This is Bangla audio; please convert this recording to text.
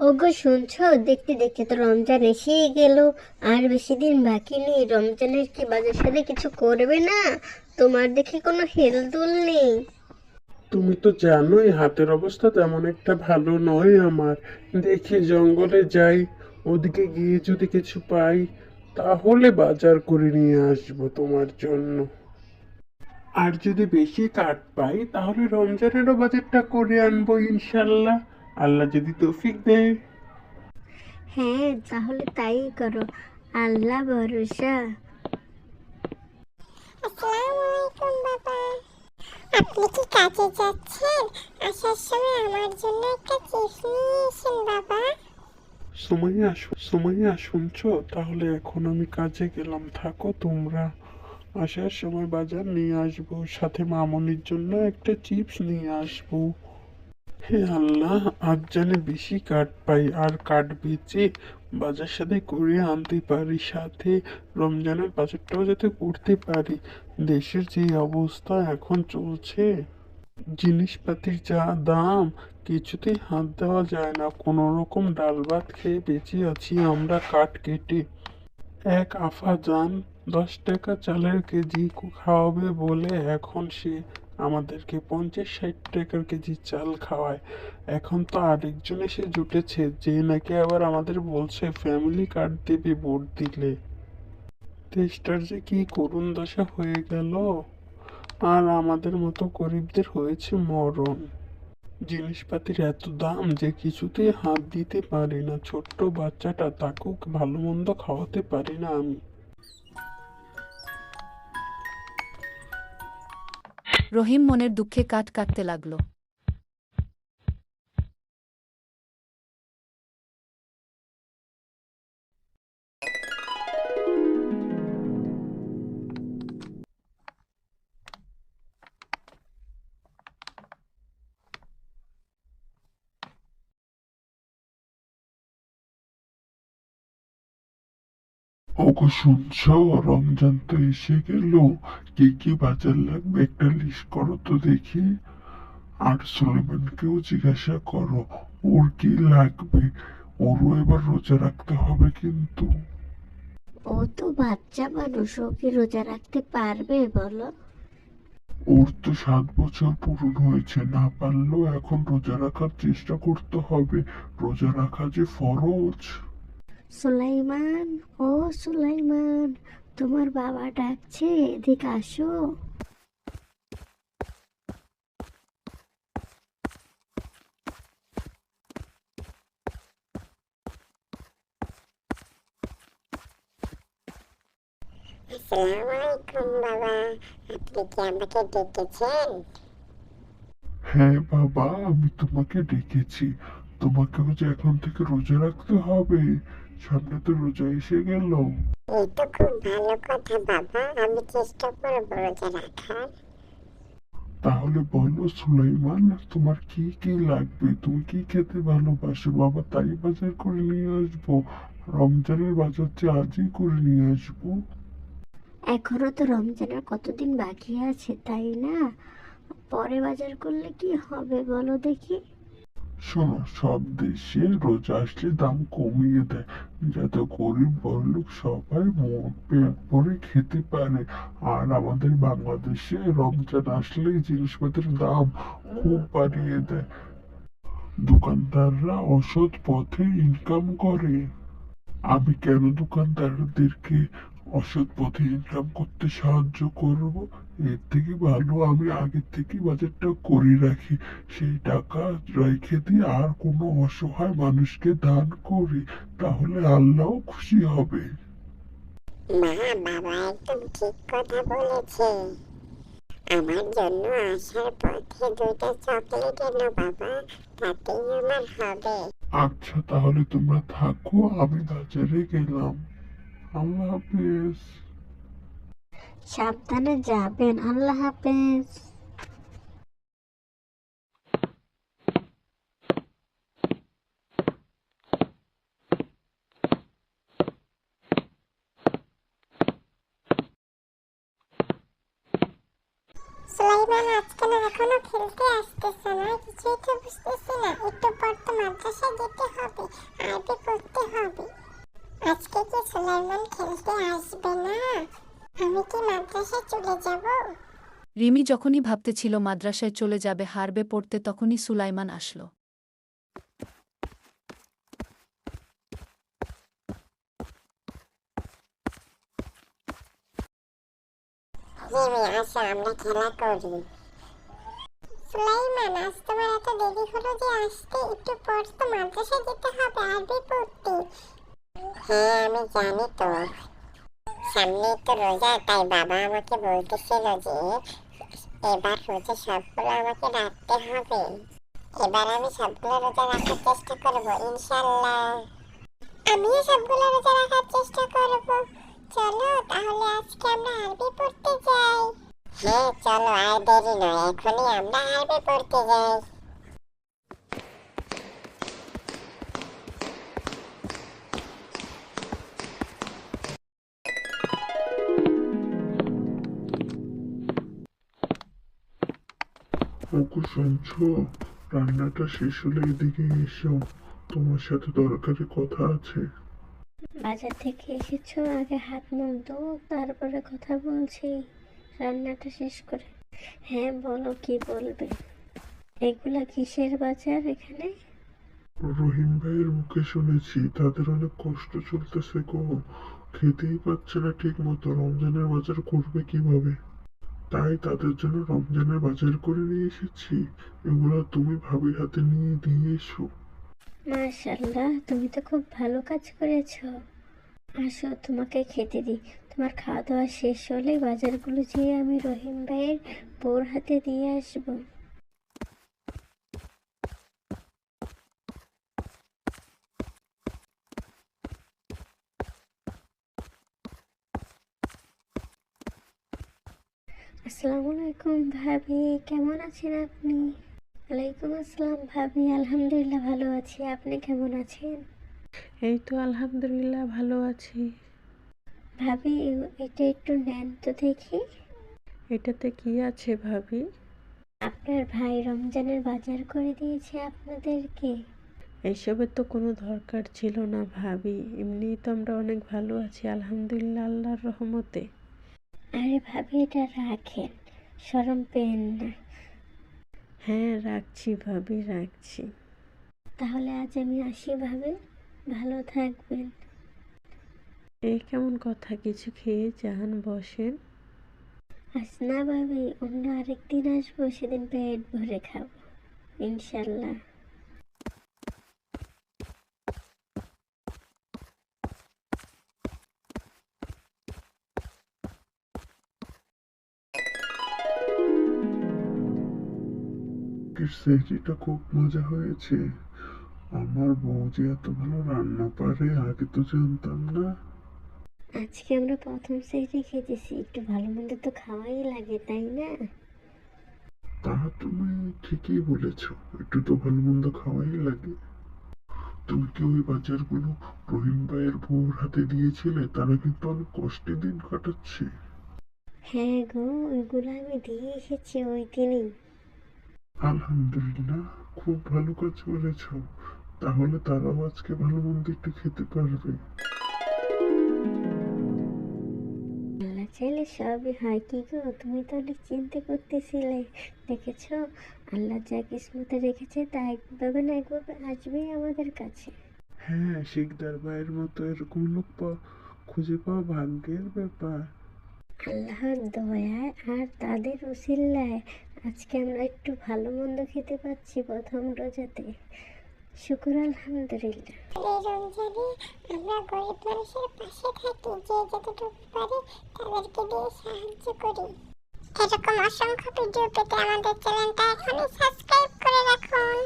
ওগো, শুনছো? দেখতে দেখতে তো রমজান এসেই গেল। আর বেশি দিন বাকি নেই। রমজানের কি বাজার সাথে কিছু করবে না? তোমার দেখে কোনো হেলদুল নেই। তুমি তো জানোই, হাতের অবস্থা তেমন একটা ভালো নয় আমার। দেখি জঙ্গলে যাই, ওদিকে গিয়ে যদি কিছু পাই, তাহলে বাজার করে নিয়ে আসব তোমার জন্য। আর যদি বেশি কাঠ পাই, তাহলে রমজানেরও বাজারটা করে আনব ইনশাল্লাহ। আল্লাহ যদি তৌফিক দেয়। হ্যাঁ তাহলে তাই করো। আল্লাহ ভরসা। আসসালামু আলাইকুম বাবা। আপনি কি কাজে যাচ্ছেন? আসার সময় আমার জন্য একটা চিপস নিয়ে এসেন বাবা। সুমাইয়া শু- সুমাইয়া শুনছো তাহলে এখন আমি কাজে গেলাম। থাকো তোমরা। আসার সময় বাজার নিয়ে আসব। সাথে মামনির জন্য একটা চিপস নিয়ে আসব। হে আল্লাহ, আজ জানে বেশি কাঠ পাই আর কাঠ বেচে বাজার সাথে করে আনতে পারি, সাথে রমজানের বাজারটাও যাতে করতে পারি। দেশের যে অবস্থা এখন চলছে, জিনিসপাতির যা দাম, কিছুতেই হাত দেওয়া যায় না। কোনো রকম ডাল ভাত খেয়ে বেঁচে আছি আমরা কাঠ কেটে। এক আফা যান দশ টাকা চালের কেজি খাওয়াবে বলে এখন সে আমাদেরকে পঞ্চাশ ষাট টাকার কেজি চাল খাওয়ায়। এখন তো আরেকজন এসে জুটেছে, যে নাকি আবার আমাদের বলছে ফ্যামিলি কার্ড দেবে, ভোট দিলে। দেশটার যে কি করুণ দশা হয়ে গেল। আর আমাদের মতো গরিবদের হয়েছে মরণ। জিনিসপাতির এত দাম যে কিছুতেই হাত দিতে পারি না। ছোট্ট বাচ্চাটা তাকেও ভালো মন্দ খাওয়াতে পারি না আমি। রহিম মনের দুঃখে কাট কাটতে লাগল। ওগো শুনছো? রমজান তো এসে গেল। কি কি বাজার লাগবে একটা লিস্ট করো তো দেখি। আর সুলেমানকেও জিজ্ঞাসা করো ওর কি লাগবে? ওরও এবার রোজা রাখতে হবে কিন্তু। ও তো বাচ্চা মানুষ ও কি রোজা রাখতে পারবে বলো? ওর তো সাত বছর পূরণ হয়েছে না পারলেও এখন রোজা রাখার চেষ্টা করতে হবে। রোজা রাখা যে ফরজ। সুলাইমান ও সুলাইমান তোমার বাবা ডাকছে এদিকে আসো। আসসালামু আলাইকুম বাবা। আপনি কি আমাকে ডেকেছেন? হ্যাঁ বাবা আমি তোমাকে ডেকেছি। তোমাকেও যে এখন থেকে রোজা রাখতে হবে? সামনে তো রোজা এসে গেল। এই তো খুব ভালো কথা বাবা আমি চেষ্টা করব রোজা রাখার। তাহলে বলো সুলাইমান তোমার কি কি লাগবে? তুমি কি খেতে ভালোবাসো? বাবা তাই বাজার করে নিয়ে আসব। রমজানের বাজার যে আজই করে নিয়ে আসব। এখনও তো রমজানের কতদিন বাকি আছে তাই না? পরে বাজার করলে কি হবে বলো দেখি। শোনো, সব দেশে রোজা আসলে দাম কমিয়ে দেয়। যাতে গরিব বড়লোক সবাই মন পেট ভরে খেতে পারে। আর আমাদের বাংলাদেশে রমজান আসলেই জিনিসপত্রের দাম খুব বাড়িয়ে দেয়। দোকানদাররা অসৎ পথে ইনকাম করে। আমি কেন দোকানদারদেরকে অসৎ পথে ইনকাম করতে সাহায্য করব। এর থেকে ভালো আমি আগের থেকে বাজারটা করে রাখি। সেই টাকা রেখে দিয়ে আর কোনো অসহায় মানুষকে দান করি তাহলে আল্লাহ খুশি হবে। মা বাবা একদম ঠিক কথা বলেছে আমার জন্য আসার পথে দুইটা চকলেট এনো বাবা। তাতেই আমার হবে। আচ্ছা তাহলে তোমরা থাকো আমি বাজারে গেলাম। আল্লাহ হাফেজ। সাবধানে যাবেন আল্লাহ হাফেজ। সুলাইমান আজকে না এখনও খেলতে আসতেছে না কিছুই তো বুঝতেছি না। একটু পর তো মাদ্রাসায় যেতে হবে চেয়ারম্যান খেলতে আসবে না। আমি কি মাদ্রাসায় চলে যাব? রিমি যখনই ভাবতেছিল মাদ্রাসায় চলে যাবে হারবে পড়তে তখনই সুলাইমান আসলো। আমরা খেলা করি। সুলাইমান আজ তোমার এত দেরি হলো যে আসতে। একটু পর তো মাদ্রাসায় যেতে হবে আরবি পড়তে। হ্যাঁ আমি জানি তো। সামনেই তো রোজা, তাই বাবা আমাকে বলতেছিল যে, এবার রোজা সবগুলো আমাকে রাখতে হবে। এবার আমি সবগুলো রোজা রাখার চেষ্টা করব ইনশাল্লাহ আমিও সবগুলো রোজা রাখার চেষ্টা করব। চলো, তাহলে আজকে আমরা আরবি পড়তে যাই। হ্যাঁ চলো, আর দেরি নয়, এখনই আমরা আরবি পড়তে যাই। ওকে শুনছো? রান্নাটা শেষ হলে এদিকে এসো। তোমার সাথে দরকারি কথা আছে। বাজার থেকে এসেছ? আগে হাত মুখ ধো তারপরে কথা বলছি। রান্নাটা শেষ করে। হ্যাঁ বলো কি বলবে? এগুলা কিসের বাজার এখানে? রহিম ভাইয়ের মুখে শুনেছি তাদের অনেক কষ্ট চলতেছে গো। খেতেই পাচ্ছে না ঠিক মতো রমজানের বাজার করবে কীভাবে? তাই তাদের জন্য রমজানের বাজার করে নিয়ে এসেছি। এগুলো তুমি ভাবির হাতে নিয়ে দিয়ে এসো। মাশাল্লাহ তুমি তো খুব ভালো কাজ করেছ। আসো, তোমাকে খেতে দিই। তোমার খাওয়া দাওয়া শেষ হলে বাজারগুলো যেয়ে আমি রহিম ভাইয়ের বোর হাতে দিয়ে আসব। আসসালামু আলাইকুম ভাবি কেমন আছেন আপনি? ওয়ালাইকুম আসসালাম ভাবি আলহামদুলিল্লাহ ভালো আছি। আপনি কেমন আছেন? এই তো আলহামদুলিল্লাহ ভালো আছি। ভাবি এটা একটু নেন তো দেখি। এটাতে কি আছে ভাবি? আপনার ভাই রমজানের বাজার করে দিয়েছে আপনাদেরকে। এইসবের তো কোনো দরকার ছিল না ভাবি এমনিই তো আমরা অনেক ভালো আছি আলহামদুলিল্লাহ আল্লাহর রহমতে। আরে ভাবি এটা রাখেন। সরম পেন না। হ্যাঁ রাখছি ভাবি রাখছি। তাহলে আজ আমি আসি ভাবি। ভালো থাকবেন। এই কেমন কথা? কিছু খেয়ে যান বসেন। আজ না ভাবি অন্য আরেকদিন আসব সেদিন পেট ভরে খাব। ইনশাল্লাহ। সেহরিটা খুব মজা হয়েছে। আমার বউ যে এত ভালো রান্না পারে আগে তো জানতাম না। আজকে আমরা প্রথম সেটি খেতেছি। একটু ভালো মন্দ তো খাওয়াই লাগে তাই না? তা তুমি ঠিকই বলেছ একটু তো ভালো মন্দ খাওয়াই লাগে। তুমি কি ওই বাজারগুলো রহিম ভাইয়ের বউর হাতে দিয়েছিলে? তারা কিন্তু অনেক কষ্টে দিন কাটাচ্ছে? হ্যাঁ গো ওইগুলো আমি দিয়ে এসেছি ওই দিনই। আলহামদুলিল্লাহ খুব ভালো কাজ করেছ। তাহলে তারাও আজকে ভালো মন্দ একটু খেতে পারবে। আল্লাহ চাইলে সবই হয় কি গো? তুমি তো অনেক চিন্তা করতেছিলে। দেখেছ? আল্লাহ যা কিসমতে রেখেছে তা একভাবে না একভাবে আসবেই আমাদের কাছে। হ্যাঁ শিকদার ভাইয়ের মতো এরকম লোক খুঁজে পাওয়া ভাগ্যের ব্যাপার। আল্লাহর দয়ায় আর তাদের উসিল্লায় আজকে আমরা একটু ভালো মন্দ খেতে পাচ্ছি প্রথম রোজাতে। শুকুর আলহামদুলিল্লাহ। সাহায্য এরকম অসংখ্য ভিডিও পেতে আমাদের চ্যানেলটা এখনই সাবস্ক্রাইব করে রাখুন।